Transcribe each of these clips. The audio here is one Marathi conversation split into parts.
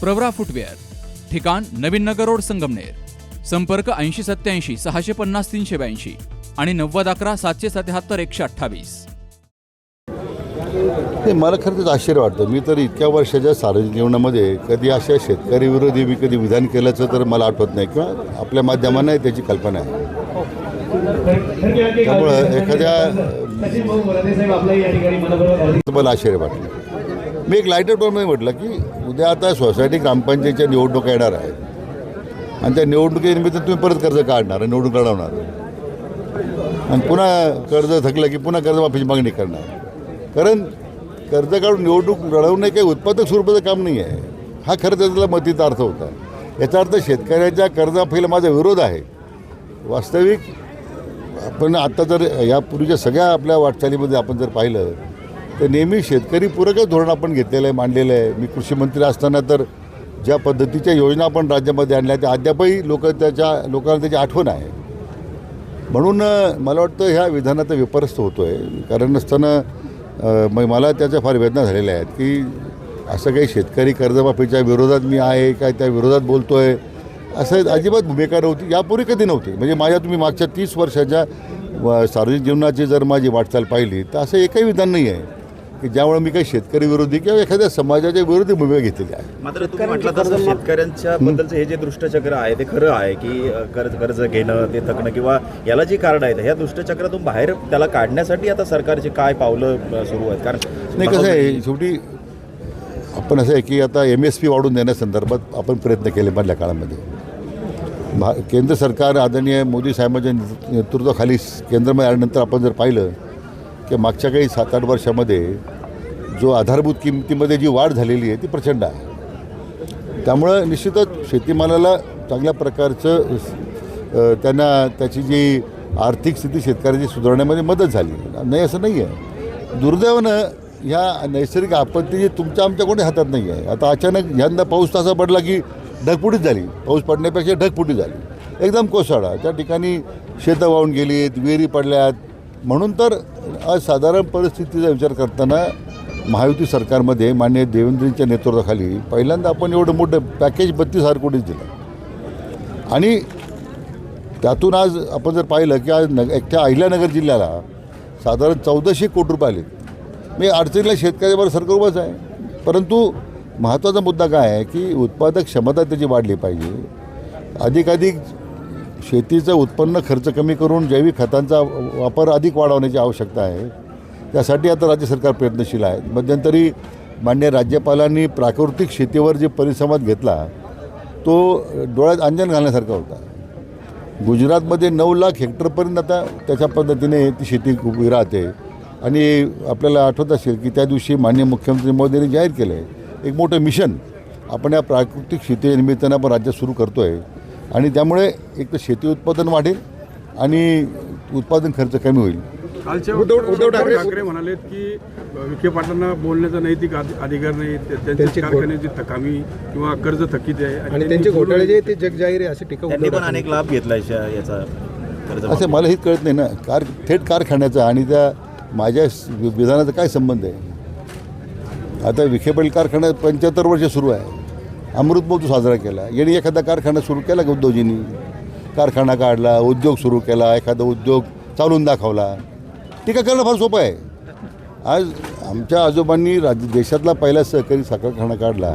प्रवरा फुटवेअर ठिकाण नवीन नगर रोड संगमनेर संपर्क ऐंशी सत्याऐंशी सहाशे पन्नास तीनशे ब्याऐंशी आणि नव्वद अकरा सातशे सत्याहत्तर एकशे अठ्ठावीस. नाही मला खरं तर आश्चर्य वाटतं. मी तर इतक्या वर्षाच्या सार्वजनिक जीवनामध्ये कधी अशा शेतकरी विरोधी मी कधी विधान केल्याचं तर मला आठवत नाही किंवा आपल्या माध्यमांना त्याची कल्पना आहे. त्यामुळं एखाद्या मला आश्चर्य वाटलं. मी एक लाईटर टोनमध्ये म्हटलं की उद्या आता सोसायटी ग्रामपंचायतच्या निवडणुका येणार आहेत. आणि त्या निवडणुकीनिमित्त तुम्ही परत कर्ज काढणार निवडणूक लढवणार. आणि पुन्हा कर्ज थकलं की पुन्हा कर्जमाफीची मागणी करणार. कारण कर्ज काढून निवडणूक लढवणे काही उत्पादक स्वरूपाचं काम नाही आहे. हा खरं त्याला मतीचा अर्थ होता. याचा अर्थ शेतकऱ्याच्या कर्जाफीला माझा विरोध आहे. वास्तविक आपण आत्ता जर यापूर्वीच्या सगळ्या आपल्या वाटचालीमध्ये आपण जर पाहिलं तर नेहमी शेतकरी पूरकच धोरण आपण घेतलेलं आहे मांडलेलं आहे. मी कृषी मंत्री असताना तर ज्या पद्धतीच्या योजना आपण राज्यामध्ये आणल्या त्या अद्यापही लोक त्याच्या लोकांना त्याची आठवण आहे. म्हणून मला वाटतं ह्या विधानाचा विपरस्त होतो आहे कारण नसताना मग मला त्याच्या फार वेदना झालेल्या आहेत की असं काही शेतकरी कर्जमाफीच्या विरोधात मी आहे काय त्या विरोधात बोलतो आहे असं अजिबात भूमिका नव्हती. यापूर्वी कधी नव्हती. म्हणजे माझ्या तुम्ही मागच्या तीस वर्षाच्या सार्वजनिक जीवनाची जर माझी वाटचाल पाहिली तर असं एकही विधान नाही आहे. की ज्यामुळे मी काही शेतकरी विरोधी किंवा एखाद्या समाजाच्या विरोधी भूमिका घेतलेली आहे. मात्र तुम्ही म्हटलं तसं शेतकऱ्यांच्या बद्दलचं हे जे दुष्टचक्र आहे ते खरं आहे की कर्ज कर्ज घेणं ते थकणं किंवा याला जी कारण आहेत ह्या दुष्टचक्रातून बाहेर त्याला काढण्यासाठी आता सरकारची काय पावलं सुरू आहेत? कारण नाही कसं आहे शेवटी आपण असं आहे की आता एम एस पी वाढवून देण्यासंदर्भात आपण प्रयत्न केले मधल्या काळामध्ये. भा केंद्र सरकार आदरणीय मोदी साहेबांच्या नेतृ- नेतृत्वाखाली केंद्रामध्ये आल्यानंतर आपण जर पाहिलं की मागच्या काही सात आठ वर्षामध्ये जो आधारभूत किमतीमध्ये जी वाढ झालेली आहे ती प्रचंड आहे. त्यामुळं निश्चितच शेतीमालाला चांगल्या प्रकारचं त्यांना त्याची जी आर्थिक स्थिती शेतकऱ्याची सुधारण्यामध्ये मदत झाली. नाही असं नाही आहे दुर्दैवानं ह्या नैसर्गिक आपत्ती जी तुमच्या आमच्या कोणी हातात नाही आहे आता अचानक यंदा पाऊस तसा पडला की ढगफुटीच झाली. पाऊस पडण्यापेक्षा ढगफुटी झाली. एकदम कोसळा त्या ठिकाणी शेतं वाहून गेलीत विहिरी पडल्यात. म्हणून तर आज साधारण परिस्थितीचा विचार करताना महायुती सरकारमध्ये मान्य देवेंद्रजींच्या नेतृत्वाखाली पहिल्यांदा आपण एवढं मोठं पॅकेज बत्तीस हजार कोटी दिलं. आणि त्यातून आज आपण जर पाहिलं की आज नग एकट्या अहिल्यानगर जिल्ह्याला साधारण चौदाशे कोटी रुपये आले. मी अडचणीला शेतकऱ्याबरोबर सरकार उभंच आहे. परंतु महत्त्वाचा मुद्दा काय आहे की उत्पादक क्षमता त्याची वाढली पाहिजे. अधिकाधिक शेतीचं उत्पन्न खर्च कमी करून जैविक खतांचा वापर अधिक वाढवण्याची आवश्यकता आहे. त्यासाठी आता राज्य सरकार प्रयत्नशील आहे. मध्यंतरी मान्य राज्यपालांनी प्राकृतिक शेतीवर जे परिसंवाद घेतला तो डोळ्यात अंजन घालण्यासारखा होता. गुजरातमध्ये नऊ लाख हेक्टरपर्यंत आता त्याच्या पद्धतीने ती शेती उभी राहते. आणि आपल्याला आठवत असेल की त्या दिवशी मान्य मुख्यमंत्री मोदींनी जाहीर केलं आहे एक मोठं मिशन आपण या प्राकृतिक शेती निमित्तानं आपण राज्यात सुरू करतो आहे आणि त्यामुळे एक तर शेती उत्पादन वाढेल आणि उत्पादन खर्च कमी होईल. कालच्या उद्धव ठाकरे म्हणालेत की विखे पाटलांना बोलण्याचा नैतिक अधि- अधिकार नाही. त्या- त्यांच्या कारखान्याची थकामी किंवा कर्ज थकीत आहे आणि त्यांचे घोटाळे जे ते जगजाहीर आहे असे टीका त्यांनी पण अनेक लाभ घेतला याचा असं मला हेच कळत नाही ना. कार थेट कारखान्याचा आणि त्या माझ्या विधानाचा काय संबंध आहे? आता विखे पाटील कारखाना पंच्याहत्तर वर्ष सुरू आहे. अमृत महोत्सव साजरा केला. यांनी एखादा कारखाना सुरू केला का उद्योजींनी कारखाना काढला उद्योग सुरू केला एखादा उद्योग चालून दाखवला. टीका करणं फार सोपं आहे. आज आमच्या आजोबांनी राज्य देशातला पहिला सहकारी साखर खाणं काढला.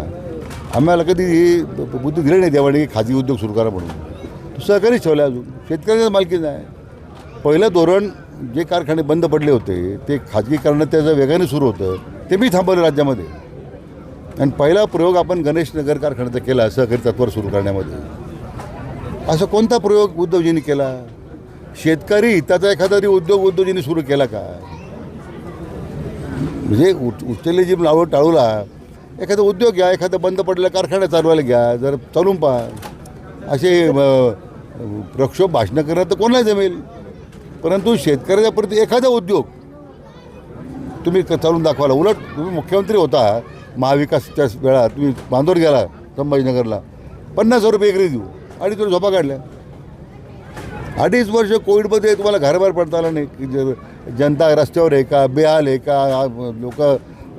आम्हाला कधी ही बुद्धी दिली नाही देवाने की खाजगी उद्योग सुरू करा म्हणून. तो सहकारीच ठेवला अजून. शेतकऱ्याच्या मालकीचा आहे पहिलं धोरण जे कारखाने बंद पडले होते ते खाजगीकरण त्याचं वेगाने सुरू होतं ते मी थांबवलं राज्यामध्ये. आणि पहिला प्रयोग आपण गणेशनगर कारखान्याचा केला सहकारी तत्वर सुरू करण्यामध्ये. असा कोणता प्रयोग उद्धवजींनी केला? शेतकरी हिताचा एखादा तरी उद्योग उद्योजींनी सुरू केला का? म्हणजे उच उचलेली जी नावं टाळूला एखादा उद्योग घ्या एखादा बंद पडलेला कारखाना चालवायला घ्या जर चालून पहा. असे प्रक्षोभ भाषणं करणं तर कोणाला जमेल? परंतु शेतकऱ्याच्या प्रति एखादा उद्योग तुम्ही चालून दाखवाला उलट तुम्ही मुख्यमंत्री होता महाविकासच्या वेळा तुम्ही बांधवर गेला संभाजीनगरला पन्नास हजार रुपये एकरी देऊ आणि तुम्ही झोपा काढल्या. अडीच वर्ष कोविडमध्ये तुम्हाला घराबाहेर पडता आलं नाही. की जर जनता रस्त्यावर आहे का बेहाल आहे का लोक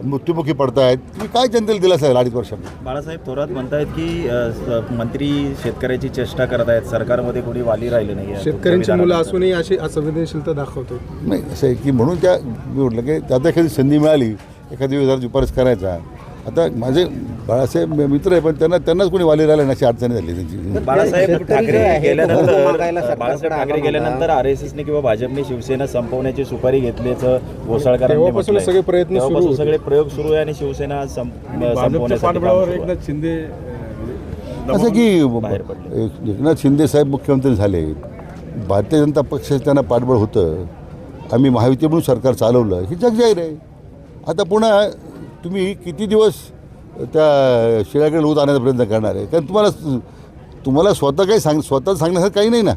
मृत्युमुखी पडत आहेत तुम्ही काय जनतेला दिला असेल अडीच वर्षात बाळासाहेब थोरात म्हणतायत की अ, मंत्री शेतकऱ्याची चेष्टा करत आहेत सरकारमध्ये कोणी वाली राहिलं नाही शेतकऱ्यांची मुलं असूनही अशी असंवेदनशीलता दाखवतो नाही असं आहे की म्हणून त्या मी म्हटलं की आता एखादी संधी मिळाली एखादी वेळेला शिफारस करायचा. आता माझे बाळासाहेब मित्र आहे पण त्यांना त्यांनाच कोणी वाली राहिले अशी अडचणी झाली त्यांची बाळासाहेब ठाकरे गेल्यानंतर बाळासाहेब ठाकरे गेल्यानंतर आर एस एसने किंवा भाजपने शिवसेना संपवण्याची सुपारी घेतल्याचं घोसाळकरांनी. सगळे प्रयत्न सुरू. सगळे प्रयोग सुरू आहे आणि शिवसेना संप- भाजपच्या संपवण्यासाठी काम पाठबळावर सुरू आहे. एकनाथ शिंदे अं, असं की बाहेर पडले. एक- एकनाथ शिंदे साहेब मुख्यमंत्री झाले भारतीय जनता पक्षाचं त्यांना पाठबळ होतं आम्ही महायुती म्हणून सरकार चालवलं ही जग जाहीर आहे आता पुन्हा तुम्ही किती दिवस त्या शिळ्याकडे लूत आणायचा प्रयत्न करणार आहे? कारण तुम्हाला तुम्हाला स्वतः काही सांग स्वतः सांगण्यासारखं काही नाही ना.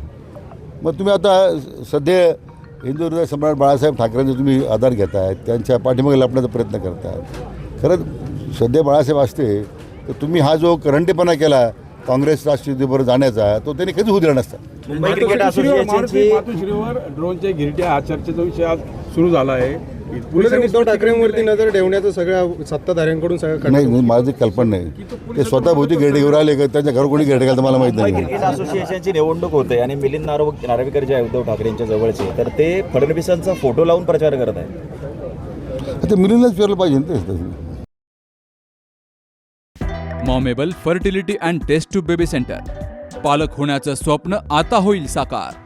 मग तुम्ही आता सध्या हिंदू हृदय सम्राट बाळासाहेब ठाकरेंचा तुम्ही आधार घेताय त्यांच्या पाठीमागे लपण्याचा प्रयत्न करताय. खरंच सध्या बाळासाहेब असते तर तुम्ही हा जो करंटेपणा केला काँग्रेस राष्ट्रवादीबरोबर जाण्याचा तो त्यांनी कधीच होऊ दिला नसता. मुंबई क्रिकेट असोसिएशनची ड्रोनच्या गिरट्या हा चर्चेचा विषय आज सुरू झाला आहे. पोलिसांनी उद्धव ठाकरेंवरती नजर ठेवण्याचं सगळ्या सत्ताधाऱ्यांकडून सगळं नाही नाही माझी कल्पना नाही. ते स्वतः भोवती गेडे घेऊन आले का? त्यांच्या घर कोणी गेडे घालतं मला माहीत नाही. क्रिकेट असोसिएशनची निवडणूक होते आणि मिलिंद नारो नार्वेकर जे आहे उद्धव ठाकरेंच्या जवळचे तर ते फडणवीसांचा फोटो लावून प्रचार करत आहेत. आता मिलिंदच फिरलं पाहिजे ना ते. Momable fertility and test tube baby centre. पालक होण्याचं स्वप्न आता होईल साकार.